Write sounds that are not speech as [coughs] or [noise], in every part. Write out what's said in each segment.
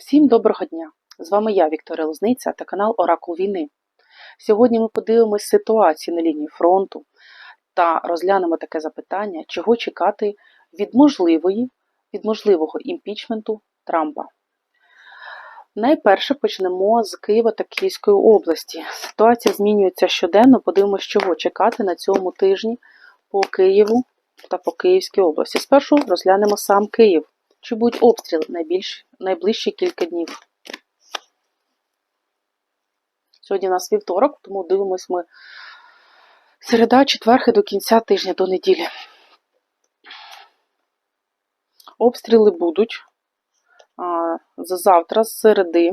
Всім доброго дня! З вами я, Вікторія Лозниця та канал Оракул війни. Сьогодні ми подивимось ситуацію на лінії фронту та розглянемо таке запитання, чого чекати від можливої, від можливого імпічменту Трампа. Найперше почнемо з Києва та Київської області. Ситуація змінюється щоденно. Подивимося, чого чекати на цьому тижні по Києву та по Київській області. Спершу розглянемо сам Київ. Чи будуть обстріли найбільш, найближчі кілька днів? Сьогодні у нас вівторок, тому дивимось ми середа, четверг до кінця тижня, до неділі. Обстріли будуть а, за завтра, з середи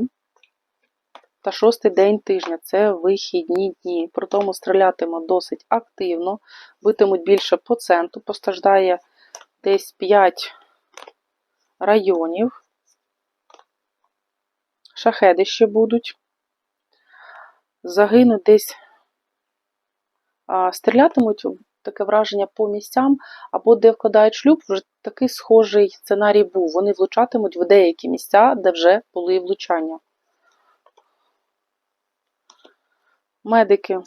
та шостий день тижня. Це вихідні дні. При тому стрілятимуть досить активно, битимуть більше по центру, постраждає десь 5 районів. Шахеди ще будуть. Загинуть десь, а, стрілятимуть таке враження по місцям, або де вкладають шлюб, вже такий схожий сценарій був. Вони влучатимуть в деякі місця, де вже були влучання. Медики.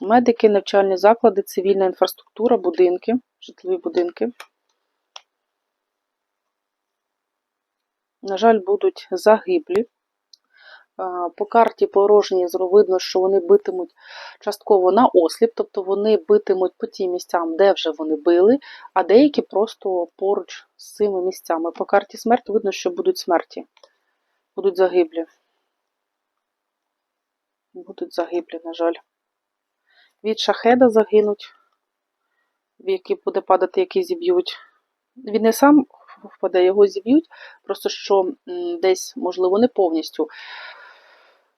Медики, навчальні заклади, цивільна інфраструктура, будинки, житлові будинки. На жаль, будуть загиблі. По карті порожній видно, що вони битимуть частково на осліп, тобто вони битимуть по тим місцям, де вже вони били, а деякі просто поруч з цими місцями. По карті смерті видно, що будуть смерті, будуть загиблі. Будуть загиблі, на жаль. Від шахеда загинуть, в який буде падати, який зіб'ють. Він не сам впаде, його зіб'ють, просто що десь, можливо, не повністю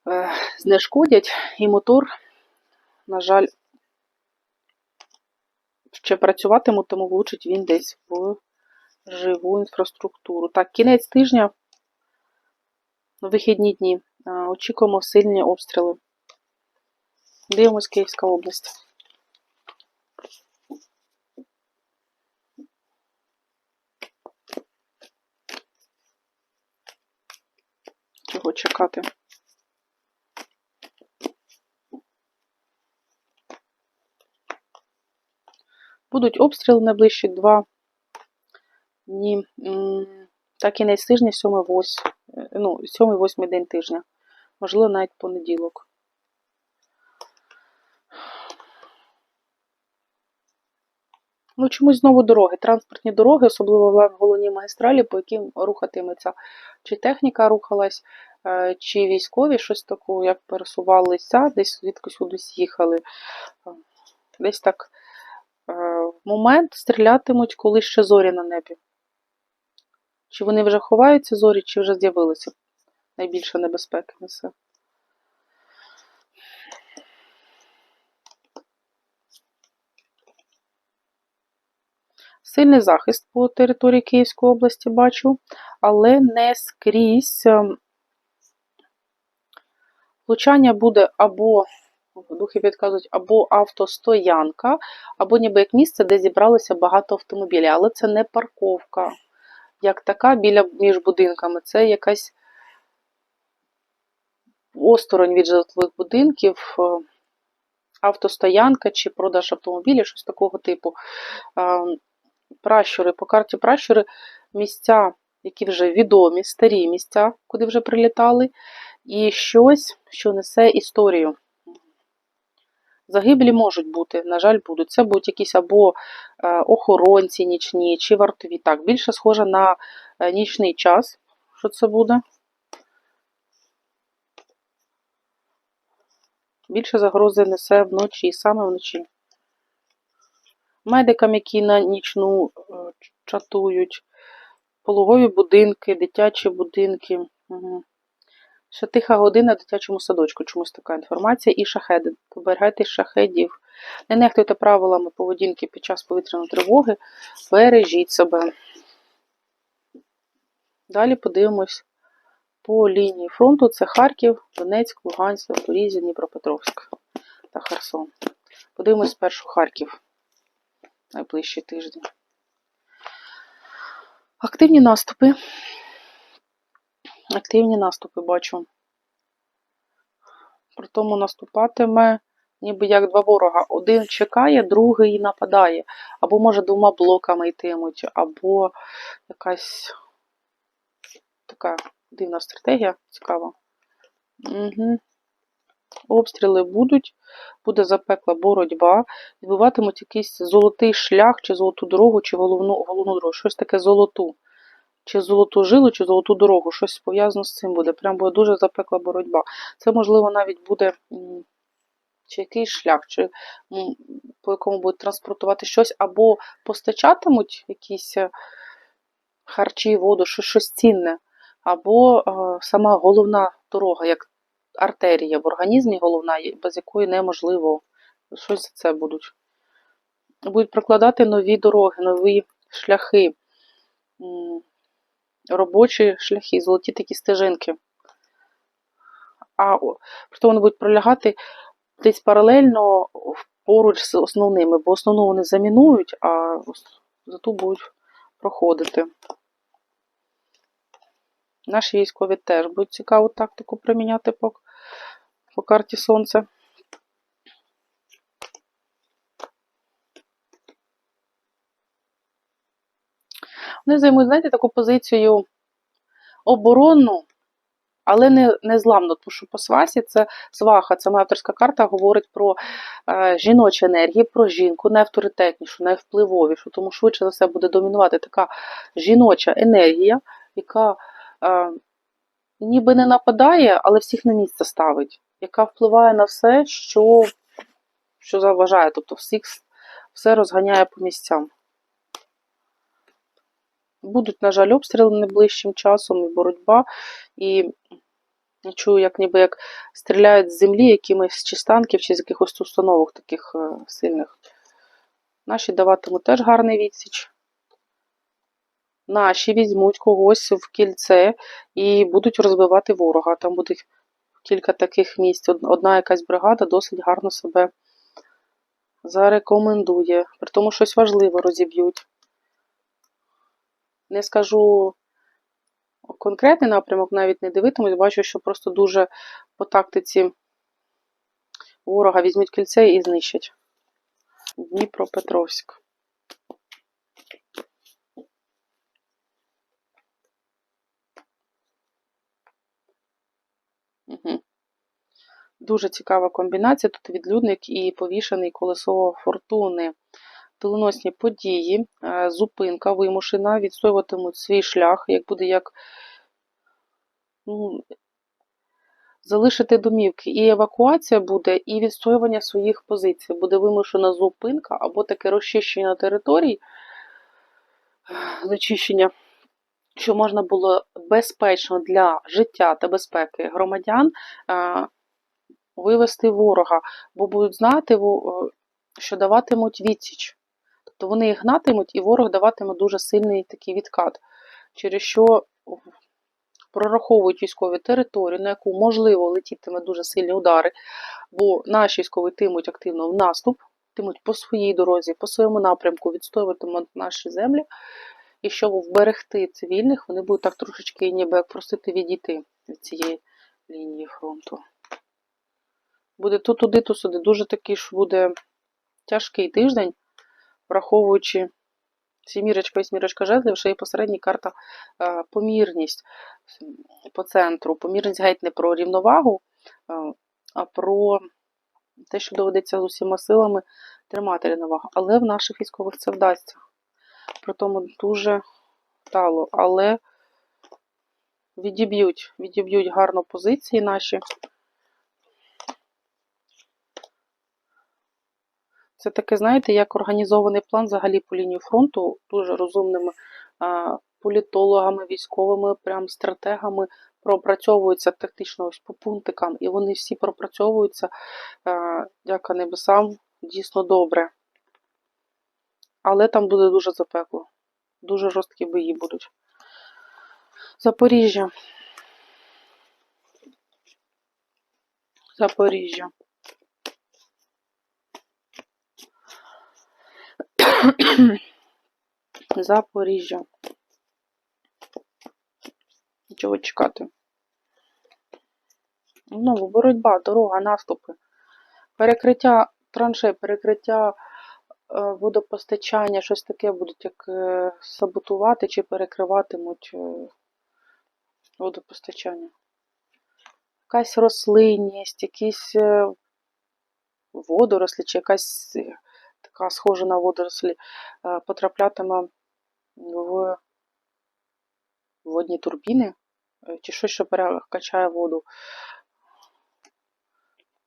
е, знешкодять, і мотор, на жаль, ще працюватиме, тому влучить він десь в живу інфраструктуру. Так, кінець тижня, вихідні дні. Е, Очікуємо сильні обстріли. Дивимось Київська область. Чого чекати? Будуть обстріли найближчі два дні. та кінець тижня, 7-8, ну, 7-8 день тижня. Можливо, навіть понеділок. Ну, чомусь знову дороги, транспортні дороги, особливо в головній магістралі, по яким рухатиметься. Чи техніка рухалась, е, чи військові щось таке, як пересувалися, десь звідкись кудись їхали. Е, Десь так е, момент стрілятимуть, коли ще зорі на небі. Чи вони вже ховаються зорі, чи вже з'явилися. Найбільше небезпеки несе. Сильний захист по території Київської області бачу, але не скрізь ем, влучання буде або, духи підказують, або автостоянка, або ніби як місце, де зібралося багато автомобілів. Але це не парковка, як така біля між будинками. Це якась осторонь від житлових будинків, е, автостоянка чи продаж автомобілів, щось такого типу. Пращури, по карті пращури місця, які вже відомі, старі місця, куди вже прилітали, і щось, що несе історію. Загиблі можуть бути, на жаль, будуть. Це будуть якісь або е, охоронці нічні, чи вартові. Так, більше схоже на е, нічний час, що це буде. Більше загрози несе вночі, саме вночі медикам, які на нічну е, чатують, пологові будинки, дитячі будинки. Угу. Ще тиха година в дитячому садочку, чомусь така інформація. І шахеди. Поберігайтесь шахедів. Не нехтуйте правилами поведінки під час повітряної тривоги. Бережіть себе. Далі подивимось по лінії фронту. Це Харків, Донецьк, Луганськ, Запоріжжя, Дніпропетровськ та Херсон. Подивимось спершу Харків найближчий тиждень. Активні наступи Активні наступи бачу. При тому наступатиме ніби як два ворога. Один чекає, другий нападає. Або, може, двома блоками йтимуть, або якась така дивна стратегія, цікава. Угу. Обстріли будуть, буде запекла боротьба, відбуватимуть якийсь золотий шлях, чи золоту дорогу, чи головну, головну дорогу, щось таке золоту. Чи золоту жилу, чи золоту дорогу, щось пов'язано з цим буде. Прям буде дуже запекла боротьба. Це, можливо, навіть буде чи якийсь шлях, чи по якому будуть транспортувати щось, або постачатимуть якісь е, харчі, воду, щось, щось цінне, або е, сама головна дорога, як артерія в організмі головна, без якої неможливо. Щось за це будуть. Будуть прокладати нові дороги, нові шляхи, робочі шляхи, золоті такі стежинки. А притом вони будуть пролягати десь паралельно поруч з основними, бо основну вони замінують, а зато будуть проходити. Наші військові теж будуть цікаву тактику приміняти по, по карті Сонця. Вони займуть, знаєте, таку позицію оборонну, але не, не зламну, тому що по свасі це сваха, це моя авторська карта, говорить про е, жіночі енергії, про жінку, найавторитетнішу, найвпливовішу, тому швидше за все буде домінувати така жіноча енергія, яка е, ніби не нападає, але всіх на місце ставить, яка впливає на все, що, що заважає, тобто всіх все розганяє по місцям. Будуть, на жаль, обстріли найближчим часом і боротьба. І чую, як ніби як стріляють з землі якимись чи з танків, чи з якихось установок таких е, сильних. Наші даватимуть теж гарний відсіч. Наші візьмуть когось в кільце і будуть розбивати ворога. Там буде кілька таких місць. Одна якась бригада досить гарно себе зарекомендує. При тому щось важливе розіб'ють. Не скажу конкретний напрямок, навіть не дивитимусь, бачу, що просто дуже по тактиці ворога візьмуть кільце і знищать. Дніпропетровськ. Угу. Дуже цікава комбінація. Тут відлюдник і повішений колесо фортуни. Доленосні події, е, зупинка вимушена, відстоюватимуть свій шлях, як буде як ну, залишити домівки. І евакуація буде, і відстоювання своїх позицій. Буде вимушена зупинка або таке розчищення територій, зачищення, що можна було безпечно для життя та безпеки громадян е, вивести ворога, бо будуть знати, е, що даватимуть відсіч. Тобто вони їх гнатимуть, і ворог даватиме дуже сильний такий відкат, через що прораховують військові територію, на яку можливо летітиме дуже сильні удари, бо наші військові йтимуть активно в наступ, йтимуть по своїй дорозі, по своєму напрямку, відстоюватимуть наші землі. І щоб вберегти цивільних, вони будуть так трошечки ніби як просити відійти від цієї лінії фронту. Буде то туди, то сюди. Дуже такий ж буде тяжкий тиждень, враховуючи сімірочка, вісьмірочка жезлів, ще й посередня карта е, помірність по центру. Помірність геть не про рівновагу, е, а про те, що доведеться з усіма силами тримати рівновагу. Але в наших військових це вдасться. При тому дуже вдало. Але відіб'ють, відіб'ють гарно позиції наші. Це таке, знаєте, як організований план взагалі по лінії фронту, дуже розумними політологами, військовими, прям стратегами пропрацьовуються тактично ось по пунктикам, і вони всі пропрацьовуються, дяка небесам, дійсно добре. Але там буде дуже запекло. Дуже жорсткі бої будуть. Запоріжжя. Запоріжжя. [coughs] Запоріжжя. Нічого чекати. Знову боротьба, дорога, наступи. Перекриття траншей, перекриття е, водопостачання, щось таке будуть як е, саботувати чи перекриватимуть е, водопостачання. Якась рослинність, якісь водорослі, чи якась така схожа на водорослі е, потраплятиме в водні турбіни, е, чи щось, що перекачає воду.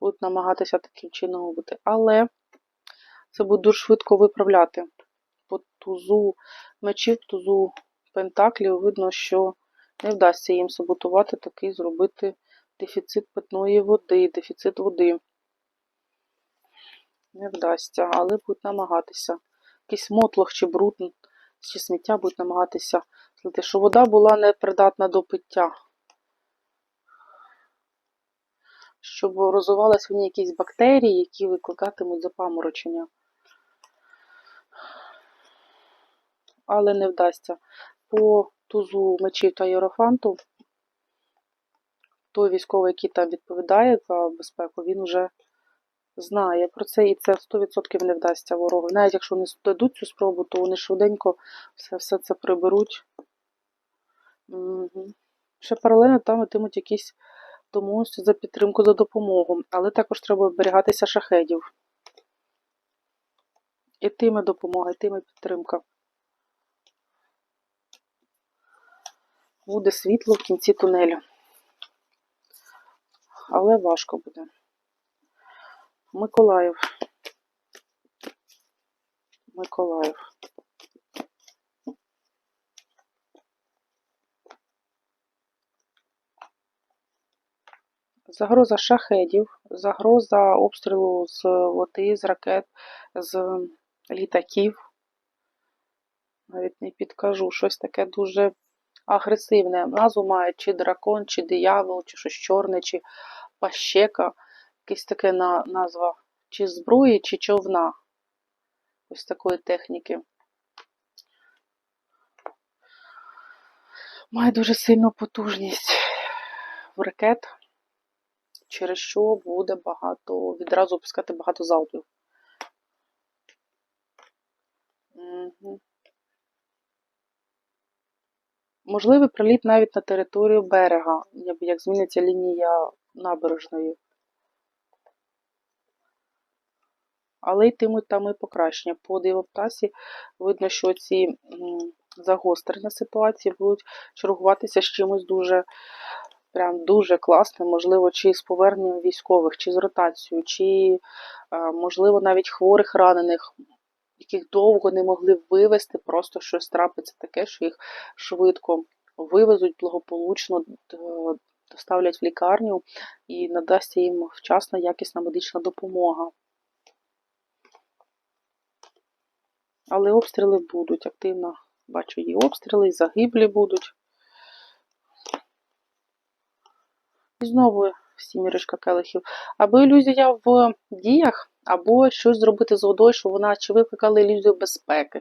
Будуть намагатися таким чином бути. Але це буде дуже швидко виправляти. По тузу мечів, тузу пентаклів видно, що не вдасться їм саботувати такий зробити дефіцит питної води, дефіцит води. Не вдасться, але будуть намагатися. Якийсь мотлох чи бруд, чи сміття будуть намагатися злити, що вода була непридатна до пиття. Щоб розвивалися в ній якісь бактерії, які викликатимуть запаморочення. Але не вдасться. По тузу мечів та єрофанту той військовий, який там відповідає за безпеку, він вже знає про це, і це 100% не вдасться ворогу. Навіть якщо вони дадуть цю спробу, то вони швиденько все, все це приберуть. Угу. Ще паралельно там йтимуть якісь домовленості за підтримку, за допомогу. Але також треба оберігатися шахедів. Ітиме допомога, ітиме підтримка. Буде світло в кінці тунелю. Але важко буде. Миколаїв. Миколаїв. Загроза шахедів, загроза обстрілу з води, з ракет, з літаків. Навіть не підкажу, щось таке дуже агресивне. Назву має чи дракон, чи диявол, чи щось чорне, чи пащека. Якась таке на, назва чи зброї, чи човна. Ось такої техніки. Має дуже сильну потужність в ракет, через що буде багато, відразу пускати багато залпів. Угу. Можливий приліт навіть на територію берега, як зміниться лінія набережної. Але йтимуть там і покращення. По дивоптасі видно, що ці загострення ситуації будуть чергуватися з чимось дуже прям дуже класним, можливо, чи з поверненням військових, чи з ротацією, чи, можливо, навіть хворих ранених, яких довго не могли вивезти, просто щось трапиться таке, що їх швидко вивезуть благополучно, доставлять в лікарню і надасться їм вчасна якісна медична допомога. Але обстріли будуть активно. Бачу, і обстріли, і загиблі будуть. І знову сімірочка келихів. Або ілюзія в діях, або щось зробити з водою, що вона чи викликала ілюзію безпеки,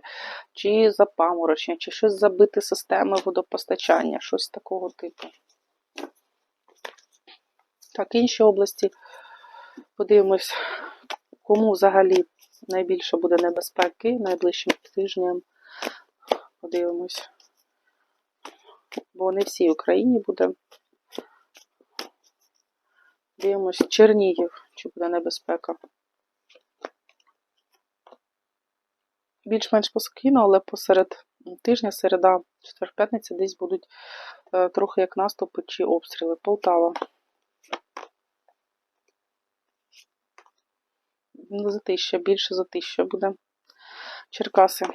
чи запаморочення, чи щось забити системи водопостачання, щось такого типу. Так, інші області подивимось, кому взагалі найбільше буде небезпеки найближчим тижнем. Подивимось. Бо не всій Україні буде. Дивимось Чернігів, чи буде небезпека. Більш-менш поспокійно, але посеред тижня, середа, четвер-п'ятниця десь будуть е, трохи як наступи чи обстріли. Полтава. Ну, затища, більше затища буде. Черкаси.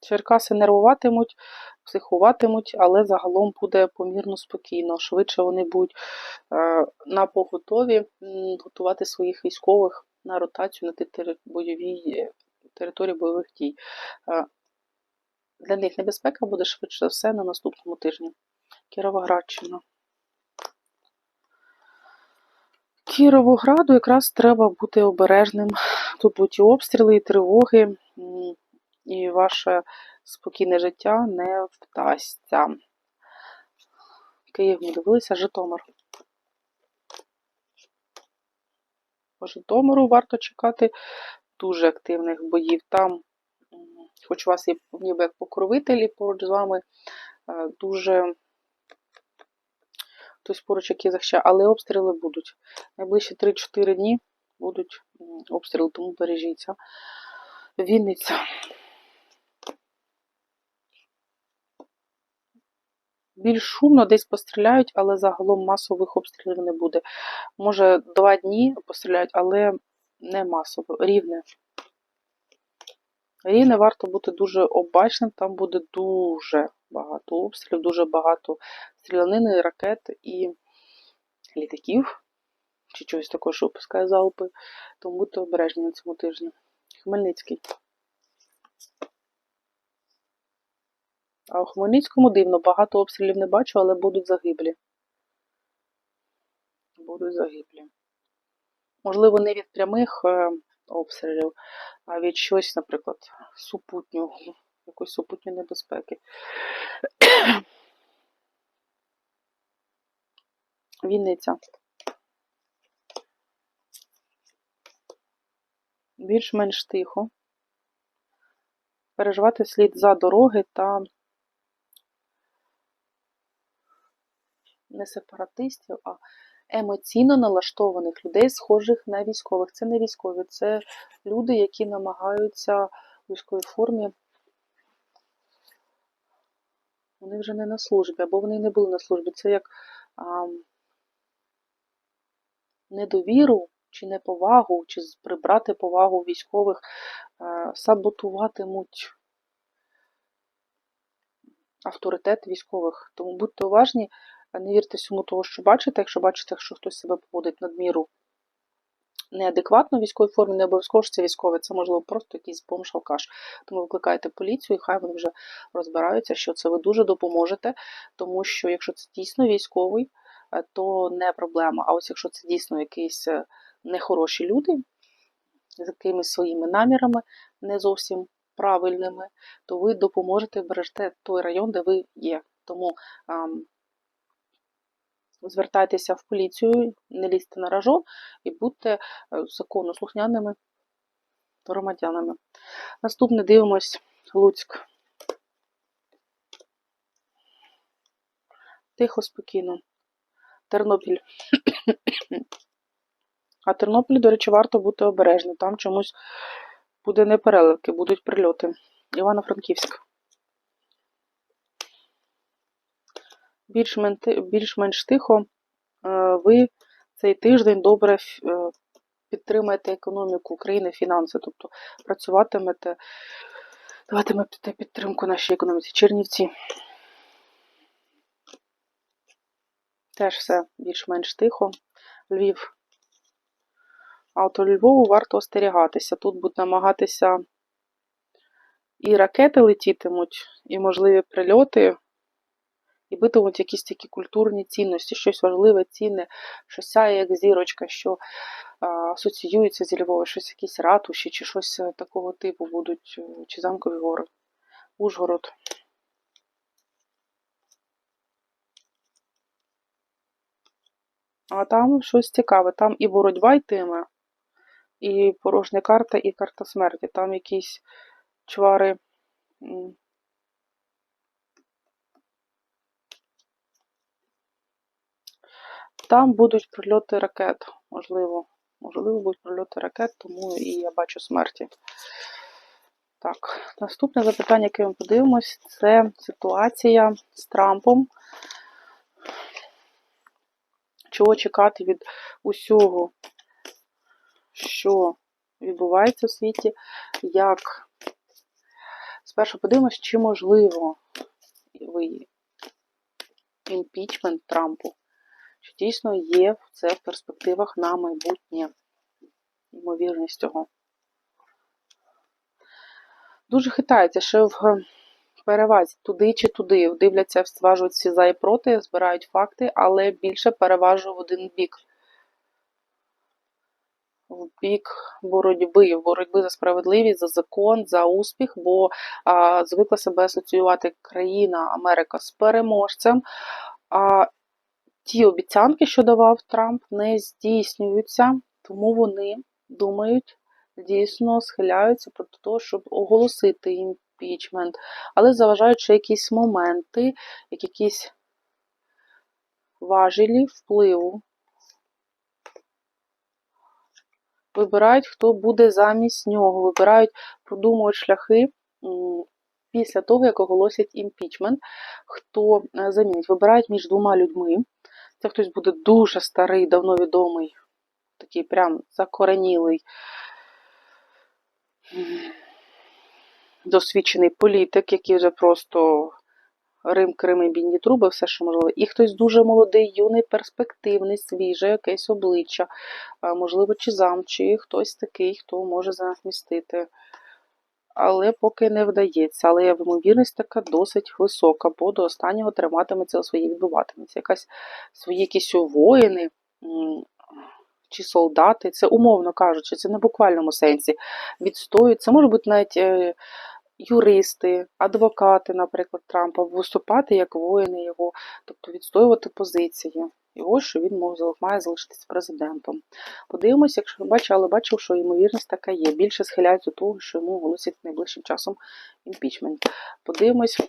Черкаси нервуватимуть, психуватимуть, але загалом буде помірно спокійно. Швидше вони будуть е, на поготові готувати своїх військових на ротацію на бойовій території бойових дій. Е, для них небезпека буде швидше за все на наступному тижні. Кіровоградщина. Кіровограду якраз треба бути обережним. Тут будуть і обстріли, і тривоги, і ваше спокійне життя не вдасться. Київ ми дивилися, Житомир. По Житомиру варто чекати дуже активних боїв. Там, хоч у вас є ніби як покровителі поруч з вами, е, дуже хтось поруч, який захищає, але обстріли будуть. Найближчі 3-4 дні будуть обстріли, тому бережіться. Вінниця. Більш шумно десь постріляють, але загалом масових обстрілів не буде. Може, два дні постріляють, але не масово. Рівне. Рівне варто бути дуже обачним, там буде дуже багато обстрілів, дуже багато стрілянини, ракет і літаків, чи чогось такого, що випускає залпи. Тому будьте обережні на цьому тижні. Хмельницький. А у Хмельницькому дивно, багато обстрілів не бачу, але будуть загиблі. Будуть загиблі. Можливо, не від прямих е, обстрілів, а від щось, наприклад, супутнього, якоїсь супутньої небезпеки. Вінниця. Більш-менш тихо. Переживати слід за дороги та не сепаратистів, а емоційно налаштованих людей, схожих на військових. Це не військові, це люди, які намагаються у військовій формі. Вони вже не на службі, або вони не були на службі. Це як а, недовіру чи неповагу, чи прибрати повагу військових, а, саботуватимуть авторитет військових. Тому будьте уважні, не вірте всьому того, що бачите. Якщо бачите, що хтось себе поводить надміру неадекватно в військовій формі, не обов'язково що це військовий, це можливо просто якийсь бомж-алкаш. Тому викликайте поліцію, і хай вони вже розбираються, що це ви дуже допоможете, тому що якщо це дійсно військовий, е, то не проблема. А ось якщо це дійсно якісь е, нехороші люди з якимись своїми намірами, не зовсім правильними, то ви допоможете бережете той район, де ви є. Тому звертайтеся в поліцію, не лізьте на ражон і будьте е, законослухняними громадянами. Наступне дивимось Луцьк. Тихо, спокійно. Тернопіль. А Тернопіль, до речі, варто бути обережним. Там чомусь буде непереливки, будуть прильоти. Івано-Франківськ. Більш-менш тихо. Е, Ви цей тиждень добре е, підтримаєте економіку України, фінанси, тобто працюватимете, даватимете підтримку нашій економіці. Чернівці. Теж все більш-менш тихо. Львів. А от у Львову варто остерігатися. Тут будуть намагатися і ракети летітимуть, і можливі прильоти, і битимуть якісь такі культурні цінності, щось важливе, цінне, що сяє як зірочка, що асоціюється зі Львовом, щось якісь ратуші, чи щось е, такого типу будуть, е, чи замкові гори. Ужгород. А там щось цікаве. Там і боротьба йтиме, і порожня карта, і карта смерті. Там якісь чвари. Там будуть прильоти ракет, можливо. Можливо, будуть прильоти ракет, тому і я бачу смерті. Так, наступне запитання, яке ми подивимось, це ситуація з Трампом. Чого чекати від усього, що відбувається у світі, як спершу подивимось, чи можливо ви імпічмент Трампу. Чи дійсно є це в перспективах на майбутнє? Ймовірність цього. Дуже хитається, що в перевазі туди чи туди. Дивляться, зважують всі за і проти, збирають факти, але більше переважує в один бік. В бік боротьби, боротьби за справедливість, за закон, за успіх, бо а, звикла себе асоціювати країна Америка з переможцем. А ті обіцянки, що давав Трамп, не здійснюються, тому вони думають, дійсно схиляються проти того, щоб оголосити імпічмент, але заважають, що якісь моменти, як якісь важелі впливу. Вибирають, хто буде замість нього, вибирають, продумують шляхи після того, як оголосять імпічмент, хто е, замінить. Вибирають між двома людьми. Це хтось буде дуже старий, давно відомий, такий прям закоренілий, досвідчений політик, який вже просто Рим, Крим і бідні труби, все, що можливо. І хтось дуже молодий, юний, перспективний, свіже, якесь обличчя, можливо, чи зам, чи хтось такий, хто може замістити. Але поки не вдається. Але ймовірність така досить висока, бо до останнього триматиметься своє відбуватиметься. Якась свої якісь воїни чи солдати, це умовно кажучи, це не в буквальному сенсі відстоюють. Це може бути навіть е, юристи, адвокати, наприклад, Трампа, виступати як воїни його, тобто відстоювати позиції. Його, що він мов, має залишитися президентом. Подивимося, якщо не але бачив, що ймовірність така є. Більше схиляють до того, що йому оголосять найближчим часом імпічмент. Подивимось,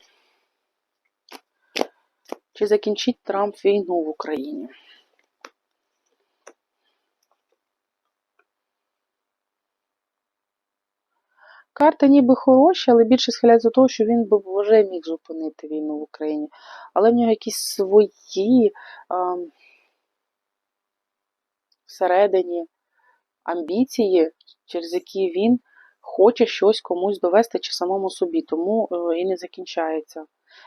чи закінчить Трамп війну в Україні. Карти ніби хороші, але більше схиляють до того, що він би вже міг зупинити війну в Україні. Але в нього якісь свої а, всередині амбіції, через які він хоче щось комусь довести чи самому собі, тому е, і не закінчається.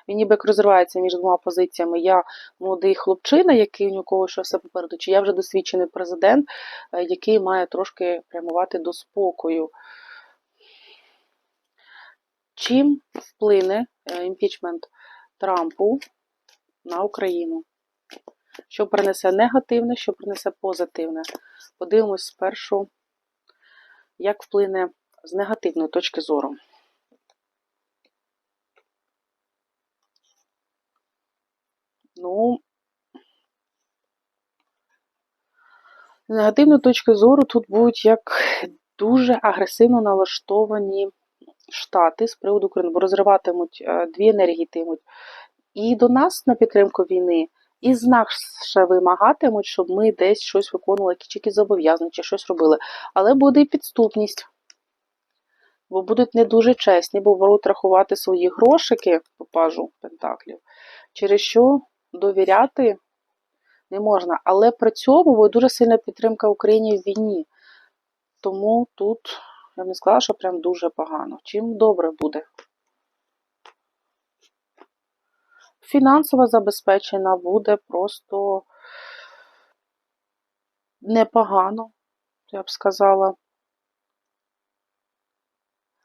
Він ніби як розривається між двома позиціями. Я молодий хлопчина, який у нього ще все попереду, чи я вже досвідчений президент, е, який має трошки прямувати до спокою. Чим вплине е, імпічмент Трампу на Україну? Що принесе негативне, що принесе позитивне? Подивимось спершу, як вплине з негативної точки зору. Ну, з негативної точки зору тут будуть як дуже агресивно налаштовані Штати з приводу України, бо розриватимуть е, дві енергії тимуть і до нас на підтримку війни, і з нас ще вимагатимуть, щоб ми десь щось виконували, чи якісь зобов'язання, чи щось робили. Але буде і підступність, бо будуть не дуже чесні, бо будуть рахувати свої грошики, попажу Пентаклів, через що довіряти не можна. Але при цьому буде дуже сильна підтримка Україні в війні. Тому тут. Я б не сказала, що прям дуже погано. Чим добре буде? Фінансово забезпечена буде просто непогано, я б сказала.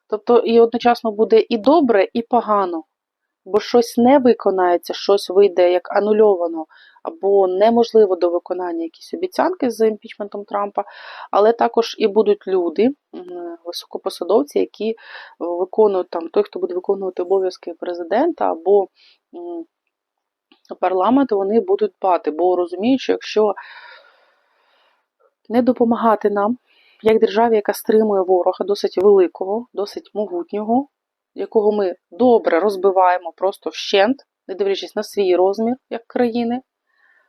Тобто і одночасно буде і добре, і погано бо щось не виконається, щось вийде як анульовано, або неможливо до виконання якісь обіцянки з імпічментом Трампа, але також і будуть люди, високопосадовці, які виконують там той, хто буде виконувати обов'язки президента або парламенту, вони будуть дбати, бо розуміють, що якщо не допомагати нам, як державі, яка стримує ворога досить великого, досить могутнього, якого ми добре розбиваємо просто вщент, не дивлячись на свій розмір як країни,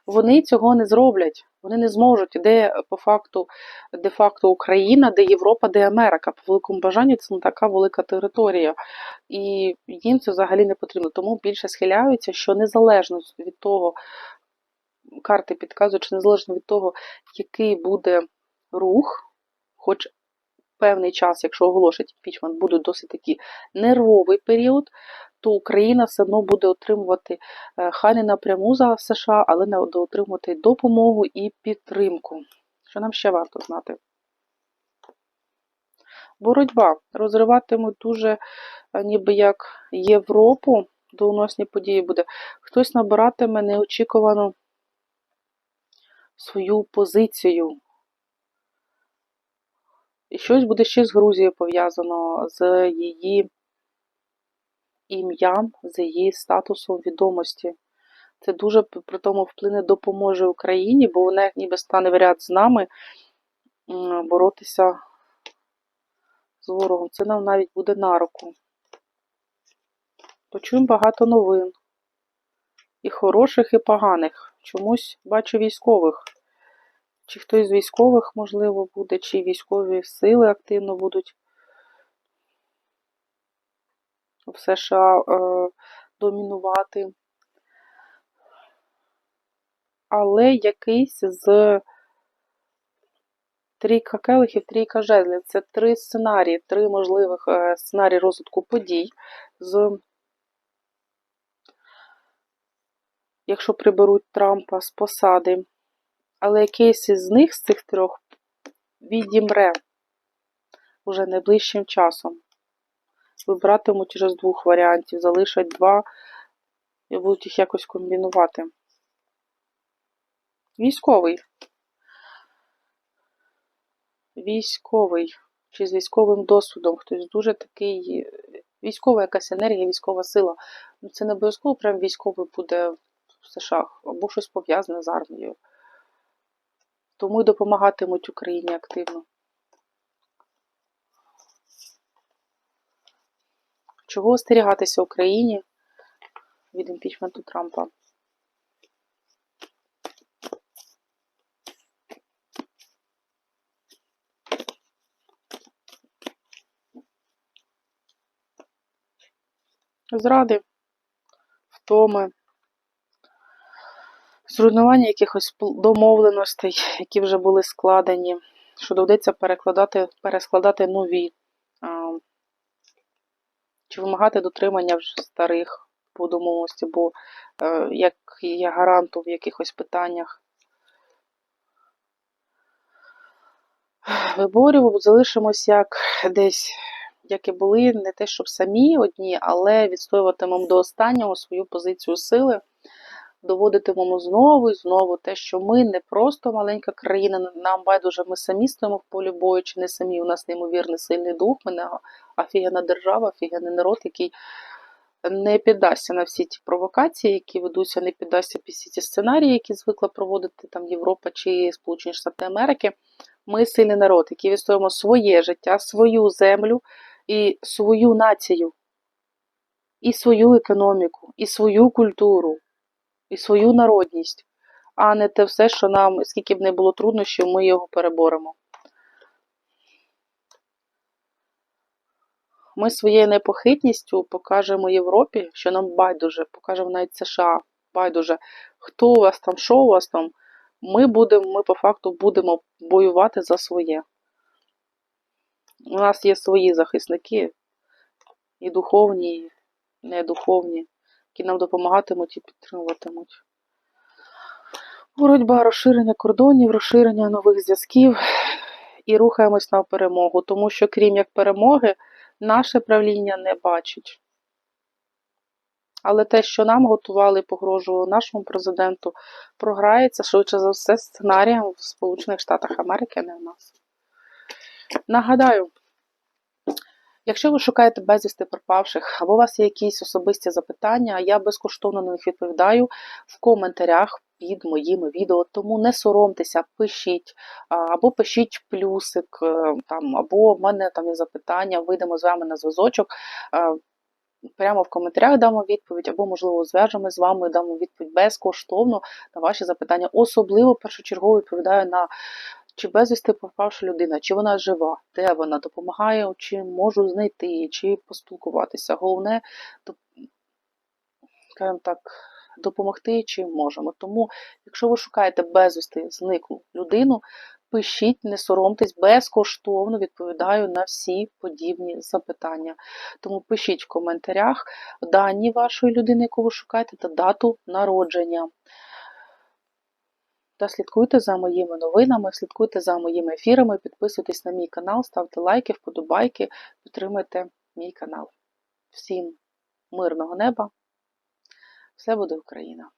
вони цього не зроблять. Вони не зможуть, де по факту, де-факто Україна, де Європа, де Америка. По великому бажанню це не така велика територія. І їм це взагалі не потрібно. Тому більше схиляються, що незалежно від того, карти підказують, що незалежно від того, який буде рух, хоч певний час, якщо оголошать імпічмент, буде досить такий нервовий період, то Україна все одно буде отримувати е, хай не напряму за США, але не отримувати допомогу і підтримку. Що нам ще варто знати? Боротьба розриватимуть дуже, е, ніби як Європу, доуносні події буде. Хтось набиратиме неочікувану свою позицію. І щось буде ще з Грузією пов'язано, з її ім'ям, з її статусом відомості. Це дуже при тому вплине допоможе Україні, бо вона ніби стане в ряд з нами боротися з ворогом. Це нам навіть буде на руку. Почуємо багато новин. І хороших, і поганих. Чомусь бачу військових. Чи хтось з військових, можливо, буде, чи військові сили активно будуть в США е, домінувати. Але якийсь з трійка келихів, трійка жезлів. Це три сценарії, три можливих е, сценарії розвитку подій. З, якщо приберуть Трампа з посади. Але якийсь із них, з цих трьох, відімре уже найближчим часом. Вибиратимуть вже з двох варіантів, залишать два і будуть їх якось комбінувати. Військовий. Військовий. Чи з військовим досвідом. Хтось дуже такий. е, Військова якась енергія, військова сила. Ну, Це не обов'язково прям військовий буде в США або щось пов'язане з армією. Тому й допомагатимуть Україні активно. Чого остерігатися Україні від імпічменту Трампа? Зради, втоми, зруйнування якихось домовленостей, які вже були складені, що доведеться перекладати, перескладати нові, чи вимагати дотримання вже старих по домовленості, бо е, як є гарантом в якихось питаннях. Виборів залишимось як десь, як і були, не те, щоб самі одні, але відстоюватимемо до останнього свою позицію сили, доводитимемо знову і знову те, що ми не просто маленька країна, нам байдуже, ми самі стоїмо в полі бою, чи не самі, у нас неймовірний сильний дух, ми не офігенна держава, офігенний народ, який не піддасться на всі ті провокації, які ведуться, не піддасться під всі ті сценарії, які звикла проводити там Європа чи Сполучені Штати Америки. Ми сильний народ, який відстоїмо своє життя, свою землю і свою націю, і свою економіку, і свою культуру, і свою народність, а не те все, що нам, скільки б не було труднощів, ми його переборемо. Ми своєю непохитністю покажемо Європі, що нам байдуже, покажемо навіть США, байдуже, хто у вас там, що у вас там. Ми будемо, ми по факту будемо воювати за своє. У нас є свої захисники, і духовні, і недуховні, які нам допомагатимуть і підтримуватимуть. Боротьба, розширення кордонів, розширення нових зв'язків і рухаємось на перемогу, тому що, крім як перемоги, наше правління не бачить. Але те, що нам готували погрожувало нашому президенту, програється швидше за все сценарієм в Сполучених Штатах Америки, а не в нас. Нагадаю, якщо ви шукаєте безвісти пропавших, або у вас є якісь особисті запитання, я безкоштовно на них відповідаю в коментарях під моїми відео. Тому не соромтеся, пишіть, або пишіть плюсик, е, там, або в мене там є запитання, вийдемо з вами на зв'язочок. Прямо в коментарях дамо відповідь, або, можливо, зв'яжемо з вами, дамо відповідь безкоштовно на ваші запитання. Особливо першочергово відповідаю на чи безвісти пропавша людина, чи вона жива, де вона допомагає, чи можу знайти, чи поспілкуватися. Головне, скажімо так, допомогти, чи можемо. Тому, якщо ви шукаєте безвісти зниклу людину, пишіть, не соромтесь, безкоштовно відповідаю на всі подібні запитання. Тому пишіть в коментарях дані вашої людини, яку ви шукаєте, та дату народження. Та слідкуйте за моїми новинами, слідкуйте за моїми ефірами, підписуйтесь на мій канал, ставте лайки, вподобайки, підтримуйте мій канал. Всім мирного неба! Все буде Україна!